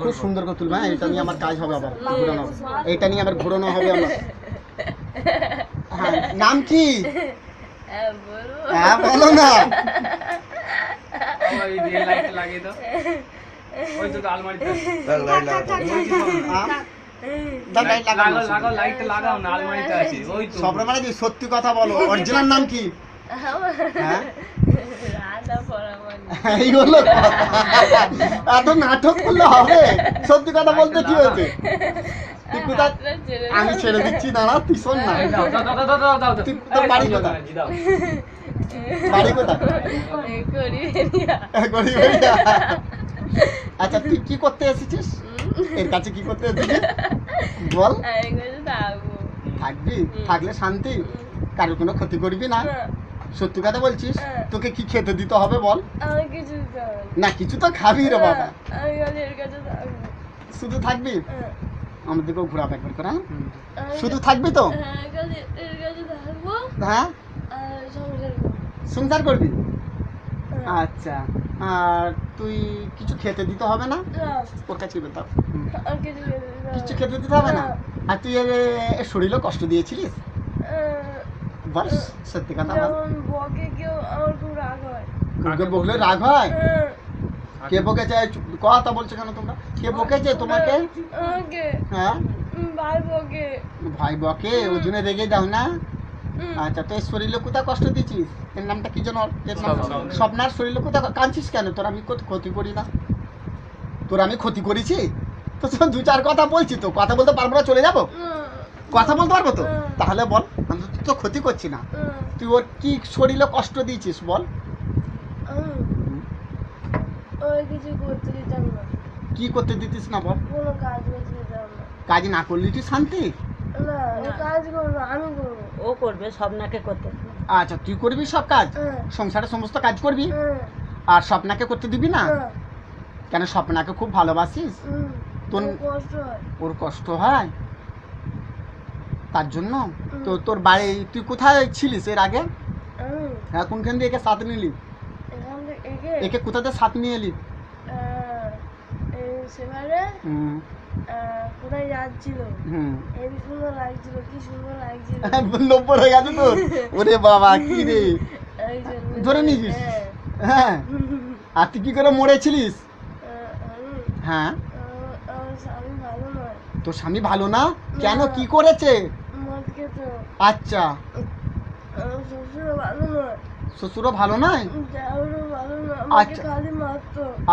খুব সুন্দর করে তুলবে হ্যাঁ এটা নিয়ে আমার কাজ হবে আবার ঘোরানো এটা নিয়ে আবার ঘোরানো হবে আমার হ্যাঁ নাম কি? হ্যাঁ, বলো হ্যাঁ। না। হ্যাঁ? সব মানে সত্যি কথা বলো? অরিজিনাল নাম কি? হ্যাঁ। পরামানি এই হলো এত নাটক করলে হবে? সত্যি কথা বলতে কি হয়েছে? তুই কোথায় হাতটা ছেড়ে আমি ছেড়ে দিচ্ছি দাঁড়া তুই শোন না। তুই তোর বাড়ি বাড়ি। আচ্ছা তুই কি করতে এসেছিস? এর কাছে কি করতে এসেছিস? বল। থাকব। থাকলে শান্তি। কারোর কোনো ক্ষতি করবি না, সত্যি কথা বলছিস? হ্যাঁ। তোকে কি খেতে দিতে হবে বল? না। কিছু তো খাবি রে বাবা। থাকব। শুধু থাকবি? হ্যাঁ, আমার ঘোরাবে একবার করে হ্যাঁ? শুধু থাকবি তো? হ্যাঁ, খালি এর কাছে থাকব। হ্যাঁ? আর সংসার করবি। হ্যাঁ। আচ্ছা। আর তুই কিছু খেতে দিতে হবে না? ওর কাছে কিছু খেতে দিতে হবে না। আর তুই এর শরীরও কষ্ট দিয়েছিলিস? বল সত্যি কথা বল। বকে কেউ আমার খুব রাগ হয়। কাকে বকলে রাগ হয়? হ্যাঁ, কে বকেছে? কথা বলছো কেন তোমরা? কে বকেছে তোমাকে? হ্যাঁ। ভাই বকে। ভাই বকে? ওই জন্য রেগে যাও না। আচ্ছা তো শরীরে কোথায় কষ্ট দিচ্ছিস এর নামটা কি যেন। স্বপ্নার শরীরে। কোথায় কাঁদছিস কেন? তোর আমি ক্ষতি করি না। তোর আমি ক্ষতি করেছি? তো দু চার কথা বলছি তো। কথা বলতে পারব না চলে যাব? কথা বলতে পারব তো? তাহলে বল। তো- তো ক্ষতি করছি না। তুই ওর কি শরীরে কষ্ট দিয়েছিস বল? কি করতে দিতিস না বল? কাজ না। করলি তুই শান্তি? ও কাজ করব আমি ও করবে স্বপ্নাকে করতে আচ্ছা তুই করবি সব কাজ? সংসারে সমস্ত কাজ করবি? আর স্বপ্নাকে করতে দিবি না? কেন স্বপ্নাকে খুব ভালোবাসিস? তোর- কষ্ট ওর কষ্ট হয়? তার জন্য? তো তোর বাড়ি তুই কোথায় ছিলিস এর আগে? হ্যাঁ কোনখান দিয়ে একে সাথ নিলি? একে? একে কোথাতে সাথ নিয়ে এলি? সেবারে কোথায় যাচ্ছিল? হুম। সুন্দর লাগছিল কি সুন্দর লাগছিল। নব্বই হয়ে গেছে তোর? ওরে বাবা কি রে? ধরে নিয়েছিস? হ্যাঁ। হ্যাঁ। আর তুই কি করে মরেছিলিস? হ্যাঁ আমার আমার স্বামী ভালো নয় তোর স্বামী ভালো না? কেন? কি করেছে? আচ্ছা। শ্বশুরও ভালো নয়। আচ্ছা।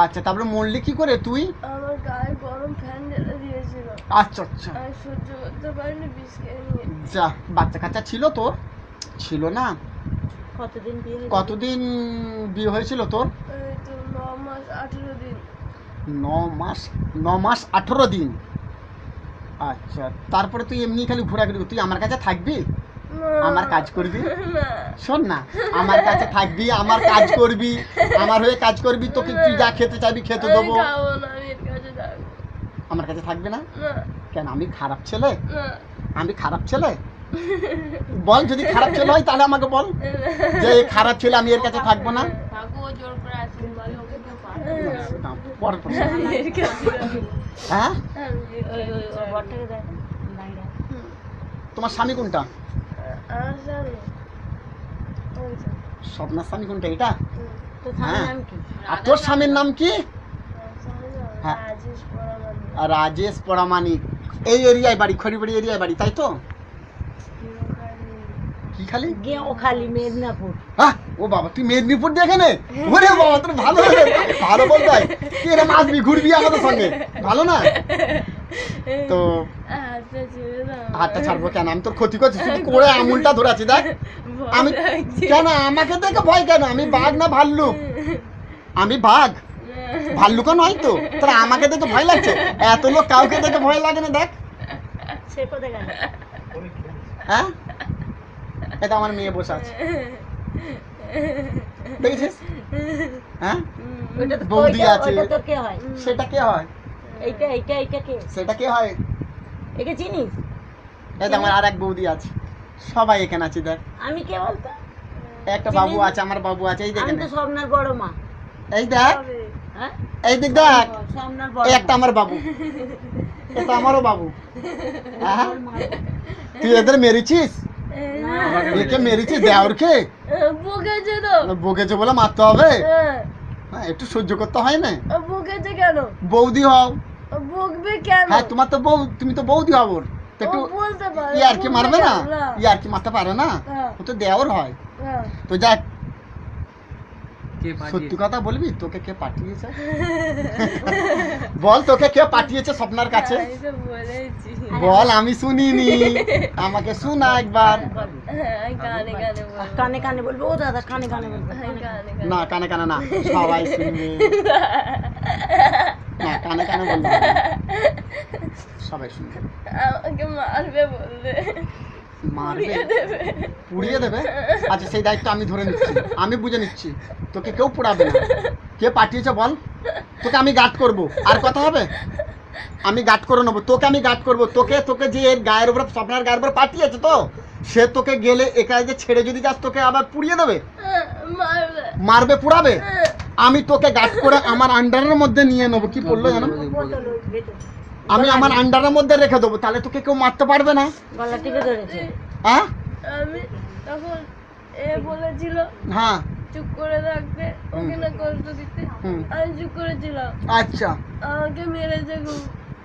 আচ্ছা তারপরে মরলি কি করে তুই? আমার গায়ে গরম ফ্যান ঢেলে আচ্ছা আচ্ছা। যা বাচ্চা কাচ্চা ছিল তোর? ছিল না? কতদিন বিয়ে কতদিন বিয়ে হয়েছিল তোর? ন মাস আঠেরো দিন। ন মাস ন মাস আঠেরো দিন। আচ্ছা তারপরে তুই এমনি খালি ঘোরাঘুরি তুই আমার কাছে থাকবি? আমার কাজ করবি? শোন না আমার কাছে থাকবি আমার কাজ করবি আমার হয়ে কাজ করবি তোকে তুই যা খেতে চাইবি খেতে দেবো। আমার কাছে থাকবে না? কেন আমি খারাপ ছেলে? আমি খারাপ ছেলে? বল যদি খারাপ ছেলে হয় তাহলে আমাকে বল। যে খারাপ ছেলে আমি এর কাছে থাকব না। কাকু ও জোর করে আসবে বলে ওকে কেউ পারে হ্যাঁ। তোমার স্বামী কোনটা। স্বপ্নার স্বামী কোনটা এটা হ্যাঁ। আর তোর স্বামীর নাম কি হ্যাঁ। রাজেশ পরামানিক এই এরিয়ায় বাড়ি, খড়িবাড়ি এরিয়ায় বাড়ি, তাই তো খালি? খালি মেদিনীপুর। হ্যাঁ ও বাবা তুই মেদিনীপুর দেখে নে ওরে বাবা তোর ভালো ভালো বলতে তুই এরকম আসবি ঘুরবি আমাদের সঙ্গে। ভালো না? তো হাতটা দাও। হাতটা ছাড়বো কেন? আমি তোর ক্ষতি করছি। শুধু করে আঙুলটা ধরে আছি দেখ আমি কেন? আমাকে দেখে ভয় কেন? আমি বাঘ না ভাল্লুক? আমি বাঘ? ভাল্লুকও নয় তো? তাহলে আমাকে দেখে ভয় লাগছে? এত লোক কাউকে দেখে ভয় লাগে না দেখ। সে কোথায় গেল? হ্যাঁ? এটা আমার মেয়ে বসে আছে। দেখেছিস? হ্যাঁ? বৌদি আছে। হয়? সেটা কে হয়? এইটা এইটা এইটা কে? সেটা কে হয়? একে চিনিস এই তো আমার আর এক বৌদি আছে। সবাই এখানে আছে দেখ। আমি কে বলতো? একটা বাবু আছে আমার বাবু আছে এই আমি দেখেন তো স্বপ্নার বড় মা। এই দেখ। হ্যাঁ? এই দিক দেখ। সামনের বড় একটা আমার বাবু। এটা আমারও বাবু। হ্যাঁ? তুই এদের মেরেছিস? একে মেরেছি? দেওরকে? বকেছে তো। বকেছে বলে মারতে হবে? হ্যাঁ একটু সহ্য করতে হয় না। বকেছে কেন? বৌদি হও। বকবে কেন? হ্যাঁ তোমার তো বউ তুমি তো বৌদি হব ওর। একটু ইয়ার কি মারবে না? ইয়ার কি মারতে পারে না? হ্যাঁ। ও তো দেওর হয়। হ্যাঁ। তো যাক কে সত্যি কথা বলবি? তোকে কে পাঠিয়েছে? বল তোকে কে পাঠিয়েছে স্বপ্নার কাছে? বল আমি শুনিনি। আমাকে শোনা একবার। হ্যাঁ, কানে কানে বলব কানে কানে বলব। ও দাদা কানে কানে বলব। কানে না কানে কানে না। সবাই শুনবে। না কানে কানে বলব সবাই শুনবে। আমাকে মারবে বলবে। মারবে? পুড়িয়ে দেবে। আচ্ছা সেই দায়িত্ব আমি ধরে নিচ্ছি। আমি বুঝে নিচ্ছি। তোকে কেউ পুড়াবে না। কে পাঠিয়েছে বল? তোকে আমি গার্ড করব। আর কথা হবে? আমি গার্ড করে নেব। তোকে আমি গার্ড করব। তোকে তোকে যে এর গায়ের উপরে স্বপ্নার গায়ের উপরে পাঠিয়েছে তো সে তোকে গেলে একা যে ছেড়ে যদি যাস তোকে আবার পুড়িয়ে দেবে? মারবে। মারবে পুড়াবে? আমি তোকে গার্ড করে আমার আন্ডারের মধ্যে নিয়ে নেব। কি বলল জানো। আমি আমার আন্ডারের মধ্যে রেখে দেবো তাহলে তোকে কেউ মারতে পারবে না। গলা টিপে ধরেছে। হ্যাঁ? আমি তখন এ বলেছিল হ্যাঁ। চুপ করে থাকতে ওকে না কষ্ট দিতে। আমি চুপ করেছিলাম। আচ্ছা। আমাকে মেরেছে খুব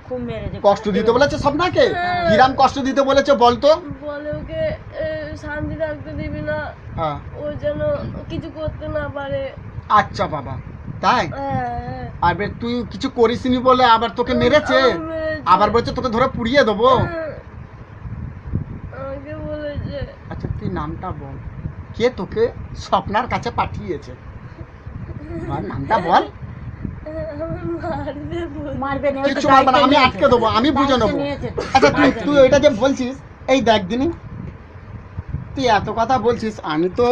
খুব মেরেছে কষ্ট দিতে বলেছে স্বপ্নাকে হ্যাঁ। কিরাম কষ্ট দিতে বলেছে বলতো বলে ওকে শান্তি রাখতে দিবি না। হ্যাঁ। ও যেন কিছু করতে না পারে। আচ্ছা বাবা। তাই? হ্যাঁ, আর তুই কিছু করিসনি বলে আবার তোকে মেরেছে? আবার বলছে তোকে ধরে পুড়িয়ে দেবো? হ্যাঁ। আচ্ছা তুই নামটা বল। কে তোকে স্বপ্নার কাছে পাঠিয়েছে? নামটা বল। কিছু মারবে না, আমি আটকে দেবো আমি বুঝে নেব। আচ্ছা তুই তুই ওইটা যে বলছিস এই দেখ দিনি তুই এত কথা বলছিস আমি তো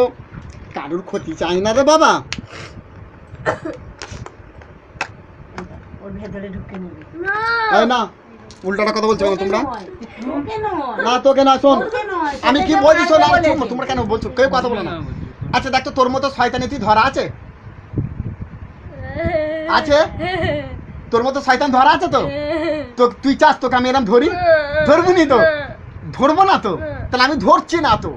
কারুর ক্ষতি চাই না রে বাবা। ওর ভেতরে ঢুকে নিবি। না। না উল্টাটা কথা বলছো কেন তোমরা? না তোকে না শোন। আমি কি বলছি শোন। তোমরা কেন বলছো? কেউ কথা বলো না। আচ্ছা দেখ তোর মতো শয়তানি তুই ধরা আছে? আছে? তোর মতো শয়তান ধরা আছে তো? তো তুই চাস তোকে আমি এরকম ধরি? ধরবো নি তো? ধরবো না তো? তাহলে আমি ধরছি না তো?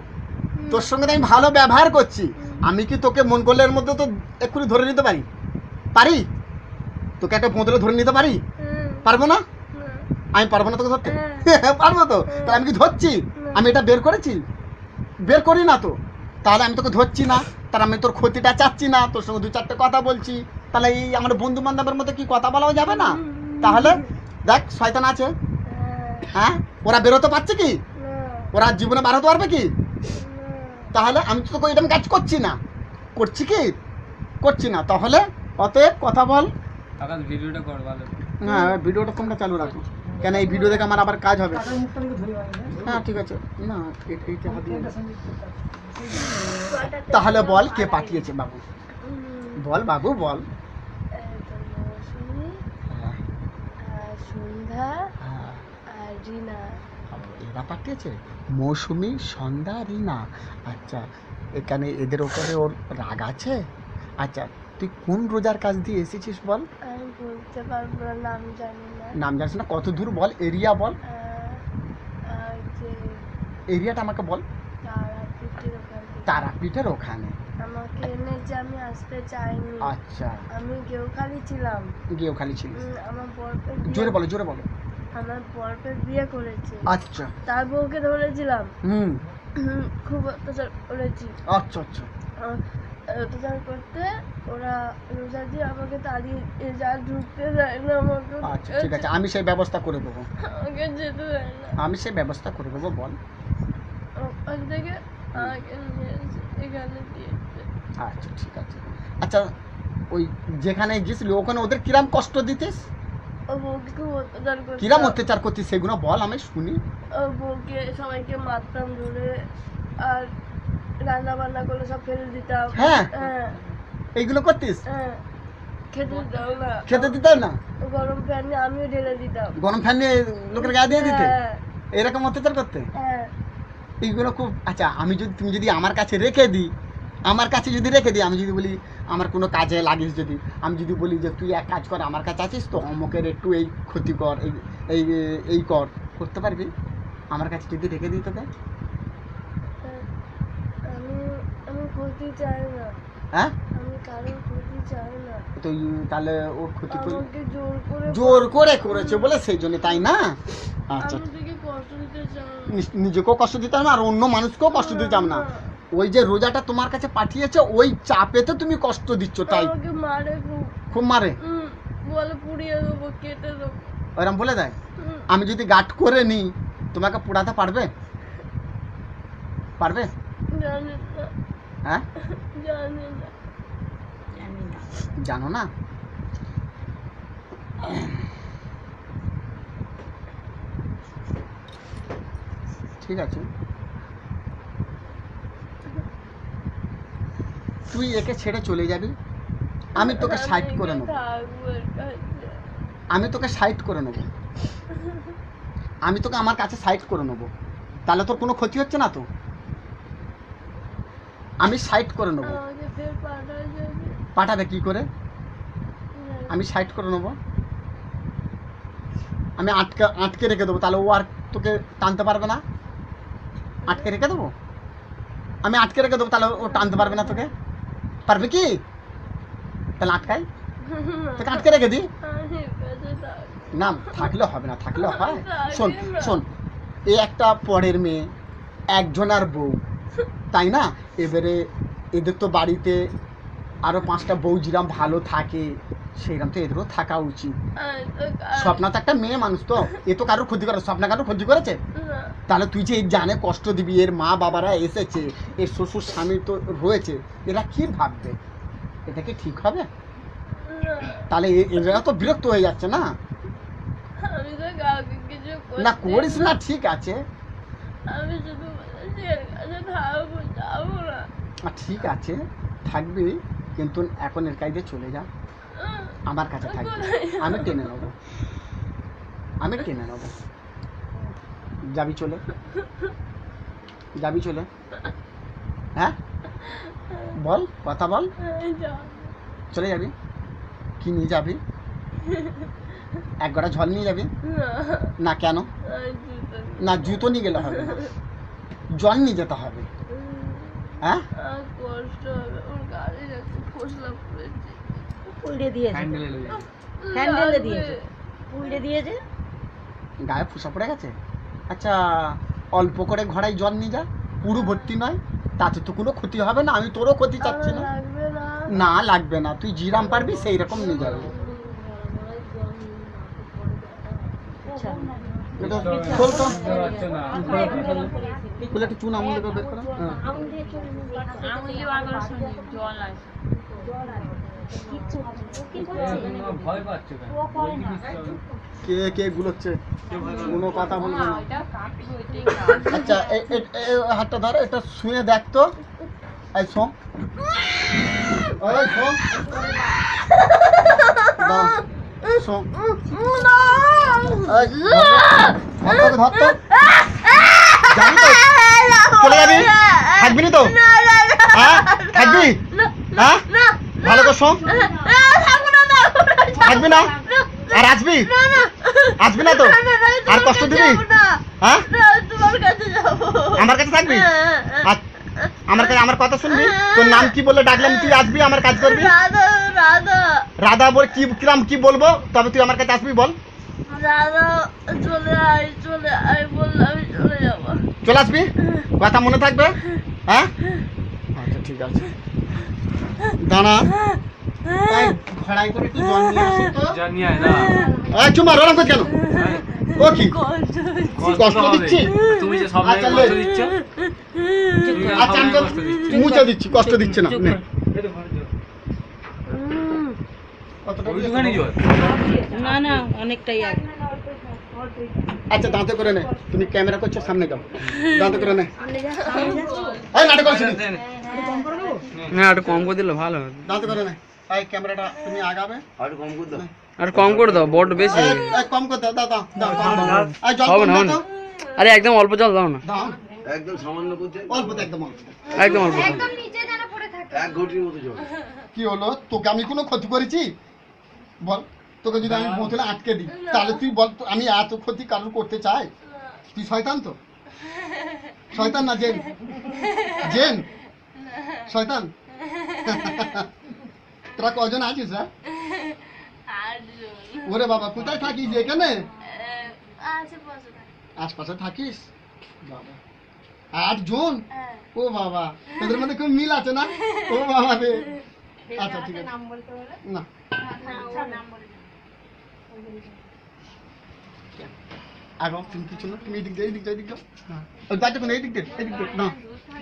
তোর সঙ্গে তো আমি ভালো ব্যবহার করছি। আমি কি তোকে মন করলে এর মধ্যে তো এক্ষুনি ধরে নিতে পারি? পারি? তোকে একটা বোঁদলে ধরে নিতে পারি? পারব না? আমি পারব না তোকে ধরতে? পারব তো? তাহলে আমি কি ধরছি? আমি এটা বের করেছি? বের করি না তো? তাহলে আমি তোকে ধরছি না। তাহলে আমি তোর ক্ষতিটা চাচ্ছি না। তোর সঙ্গে দু চারটে কথা বলছি। তাহলে এই আমার বন্ধু বান্ধবের মধ্যে কি কথা বলাও যাবে না? তাহলে দেখ শয়তান আছে। হ্যাঁ। ওরা বেরোতে পারছে কি? ওরা জীবনে বার হতে পারবে কি? তাহলে আমি তো তোকে এরকম কাজ করছি না। করছি কি? করছি না। তাহলে অতএব কথা বল। আকাশ ভিডিওটা কর ভালো। হ্যাঁ ভিডিওটা তোমরা চালু রাখো কেন এই ভিডিও দেখে আমার আবার কাজ হবে? হ্যাঁ ঠিক আছে। না এইটা হাত তাহলে বল কে পাঠিয়েছে বাবু? বল বাবু বল। হ্যাঁ, সন্ধ্যা। হ্যাঁ। আর রিনা। এরা পাঠিয়েছে মৌসুমি সন্ধ্যা রিনা আচ্ছা এখানে এদের ওপরে ওর রাগ আছে? আচ্ছা তুই কোন রোজার কাজ দিয়ে এসেছিস বল? বলতে পারব না নাম জানি না। নাম জানিস না? কত দূর বল এরিয়া বল। যে এরিয়াটা আমাকে বল। তারাপীঠের ওখান। আমাকে এনেছে আমি আসতে চাইনি। আচ্ছা। আমি গেউখালি ছিলাম। গিয়েও খালি ছিলিস। উম, আমার বরফের জোরে বলো জোরে বলো। আমার বরফের বিয়ে করেছে। আচ্ছা। তার বউকে ধরেছিলাম। হুম। খুব অত্যাচার করেছি। আচ্ছা আচ্ছা। অত্যাচার করতে ওরা রোজা দিয়ে আমাকে তাড়িয়ে যা ঢুকতে দেয় না আমাকে। আচ্ছা ঠিক আছে। আমি সেই ব্যবস্থা করে দেবো। আমাকে যেতে দেয় না। আমি সেই ব্যবস্থা করে দেবো বল। ওখান থেকে আমাকে এখানে দিয়েছে আচ্ছা ঠিক আছে। আচ্ছা ওই যেখানে গেছিলি ওখানে ওদের কিরাম কষ্ট দিতিস? কিরাম অত্যাচার করতিস সেগুলো বল আমি শুনি। বউকে সবাইকে মারতাম ধরে আর রান্না বান্না করলে সব ফেলে দিতাম। হ্যাঁ। হ্যাঁ। এইগুলো করতিস? হ্যাঁ। খেতে দিতাম না। খেতে দিতাম না? গরম ফ্যান নিয়ে আমিও ঢেলে দিতাম। গরম ফ্যান নিয়ে লোকের গায়ে দিয়ে দিতে? হ্যাঁ। এরকম অত্যাচার করতে? হ্যাঁ। এইগুলো খুব আচ্ছা আমি যদি তুমি যদি আমার কাছে রেখে দিই আমার কাছে যদি রেখে দিই আমি যদি বলি আমার কোনো কাজে লাগিস যদি। আমি যদি বলি যে তুই এক কাজ কর আমার কাছে আছিস তো অমুকের একটু এই ক্ষতি কর এই এই এই কর। করতে পারবি? আমার কাছে যদি রেখে দিই তোকে? হ্যাঁ? আমি কারোর ক্ষতি চাই না। তো ই- তাহলে ওর ক্ষতি করে জোর করে করেছে বলে সেই জন্য তাই না? আচ্ছা। আমি কষ্ট দিতে চাই। না। নিজেকেও কষ্ট দিতাম আর অন্য মানুষকেও কষ্ট দিতাম না। ওই যে রোজাটা তোমার কাছে পাঠিয়েছে ওই চাপেতে তুমি কষ্ট দিচ্ছ তাই? আমাকে মারে খুব খুব মারে? উম, বলে পুড়িয়ে দেবো কেটে দেবো। ওরম বলে দেয়? আমি যদি গাট করে নিই তোমাকে পোড়াতে পারবে? পারবে? জানি না। হ্যাঁ? জানি না। জানো না? ঠিক আছে। তুই একে ছেড়ে চলে যাবি? আমি তোকে সাইড করে নেব। আমি তোকে সাইড করে নেব। আমি তোকে আমার কাছে সাইড করে নেব। তাহলে তোর কোনো ক্ষতি হচ্ছে না তো? আমি সাইড করে নেব। পাঠাবে কি করে? আমি সাইড করে নেব। আমি আটকে আটকে রেখে দেবো। তাহলে ও আর তোকে টানতে পারবে না? আটকে রেখে দেবো? আমি আটকে রেখে দেবো তাহলে ও টানতে পারবে না তোকে? পারবে কি তাহলে আটকাই তাকে আটকে রেখে থাক না থাকলে হবে না থাকলে হয় শোন শোন এই একটা পরের মেয়ে একজনার বউ তাই না এবারে এদের তো বাড়িতে আরও পাঁচটা বউ যেরাম ভালো থাকে সেরকম তো এদেরও থাকা উচিত। স্বপ্না তো একটা মেয়ে মানুষ তো। এ তো কারোর ক্ষতি করে স্বপ্না কারোর ক্ষতি করেছে? তাহলে তুই যে জানে কষ্ট দিবি এর মা বাবারা এসেছে এর শ্বশুর স্বামী তো রয়েছে এরা কি ভাববে? এটা কি ঠিক হবে? তাহলে এরা তো বিরক্ত হয়ে যাচ্ছে না? না করিস না ঠিক আছে। ঠিক আছে থাকবি কিন্তু এখন এর কাইদে চলে যা। আমার কাছে থাকবি আমি টেনে নেব। আমি টেনে নেব। যাবি চলে। যাবি চলে। হ্যাঁ? বল, কথা বল। চলে যাবি? কি নিয়ে যাবি? এক গড়া জল নিয়ে যাবি? না কেন? না, জুতো নিয়ে গেলে হবে জল নিয়ে যেতে হবে। হ্যাঁ? কষ্ট হবে, ওর গাড়ি উল্টে দিয়েছে। হ্যান্ডেলে। দিয়েছে। উল্টে দিয়েছে। গায়ে ফুসা পড়ে গেছে? আচ্ছা অল্প করে ঘড়াই জল নিয়ে যা। পুরো ভর্তি নয়। তাতে তো কোনো ক্ষতি হবে না। আমি তোরও ক্ষতি চাচ্ছি না। না। না লাগবে না। তুই জিরাম পারবি সেই রকম নিয়ে যাবি। আচ্ছা। এটা খোল তো। বুঝতে পারছ না। খুলে একটু চুন আমুল বের করে। কে কে গুলোচ্ছে? কোনো কথা না। আচ্ছা এটা শুয়ে তো। থাকবি না তো? হ্যাঁ? হ্যাঁ? ভালো করে শোন। থাকবি না আর আসবি? আসবি না তো? আর কষ্ট দিবি? হ্যাঁ? তোমার কাছে যাব। আমার কাছে থাকবি? আমার কাছে আমার কথা শুনবি? তোর নাম কি বলে ডাকলাম তুই আসবি? আমার কাজ করবি? রাধা রাধা। রাধা বলে কি কিরাম কি বলব? তবে তুই আমার কাছে আসবি বল। চলে আসবি? কথা মনে থাকবে? হ্যাঁ? আচ্ছা ঠিক আছে। দাঁড়া। এই করে একটু জল নিয়ে আসি তো। যা নিয়ে আয়, না। এই চুমা রড়াম কেন? ও কি? কষ্ট দিচ্ছি? তুমি যে সব আচ্ছা, কষ্ট দিচ্ছ? আচ্ছা আমি কষ্ট দিচ্ছ। মুছে দিচ্ছি কষ্ট দিচ্ছে না নে। অনেকটাই আগে আচ্ছা দাঁতে করে নে। তুমি ক্যামেরা করছ সামনে যাও। দাঁতে করে নে। নাটক। না একটু কম করে দিলে ভালো হবে। দাঁতে করে না। এই ক্যামেরাটা তুমি আগাবে। আর কম করে দাও বড় বেশি এই, কম করে দাও দাও দাও দাও দাও, দাও কম না, দাও হবে না। আরে একদম অল্প জল দাও না। দাও। একদম সামান্য করতে অল্প একদম অল্প। একদম অল্প। একদম নিচে যেন পড়ে থাকে। এক ঘটির মতো জল। কি হলো? তোকে আমি কোনো ক্ষতি করেছি? বল তোকে যদি আমি বোতলে আটকে দিই তাহলে তুই বল তো আমি এত ক্ষতি কারোর করতে চাই? তুই শয়তান তো? শয়তান না জেন। জেন। শয়তান। তোরা কজন আছিস হ্যাঁ? ওরে বাবা কোথায় থাকিস এখানে? আশপাশে থাকিস? বাবা। আটজন? হ্যাঁ। ও বাবা তোদের মধ্যে খুব মিল আছে না? ও বাবা রে। আচ্ছা ঠিক আছে। না। নাম তুমি কিছু না তুমি এদিক দিয়ে এদিক দিয়ে এদিক হ্যাঁ। ওই বাইরে কোন এদিক দিয়ে এদিক দিয়ে। না।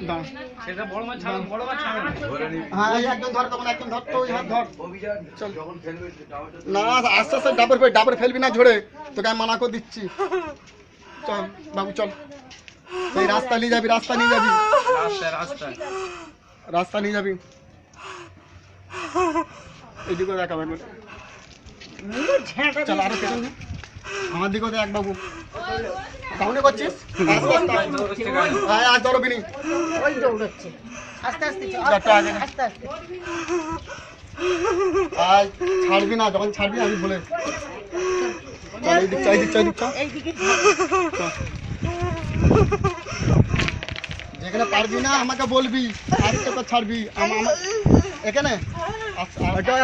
না সেটা বড় মাছ ছাড়ো বড় মাছ ছাড়ো। ধরে নিবি হ্যাঁ এই একজন ধর একজন ধর তো ওই হাত ধর। চল। যখন না আস্তে আস্তে ডাবর ফেল ডাবর ফেলবি না ঝরে তোকে আমি মানা করে দিচ্ছি। চল বাবু চল। এই রাস্তা নিয়ে যাবি রাস্তা নিয়ে যাবি। রাস্তা নিয়ে যাবি। এদিকে দেখাবে একবার। চল আরও। আমার দিকেও দেখ বাবু। সামনে করছিস? আস্তে আস্তে ওই দৌড়চ্ছে। আস্তে ছাড়বি না যখন ছাড়বি আমি বলে যেখানে পারবি না আমাকে বলবি। আর তোকে ছাড়বি? এখানে? আচ্ছা, এটা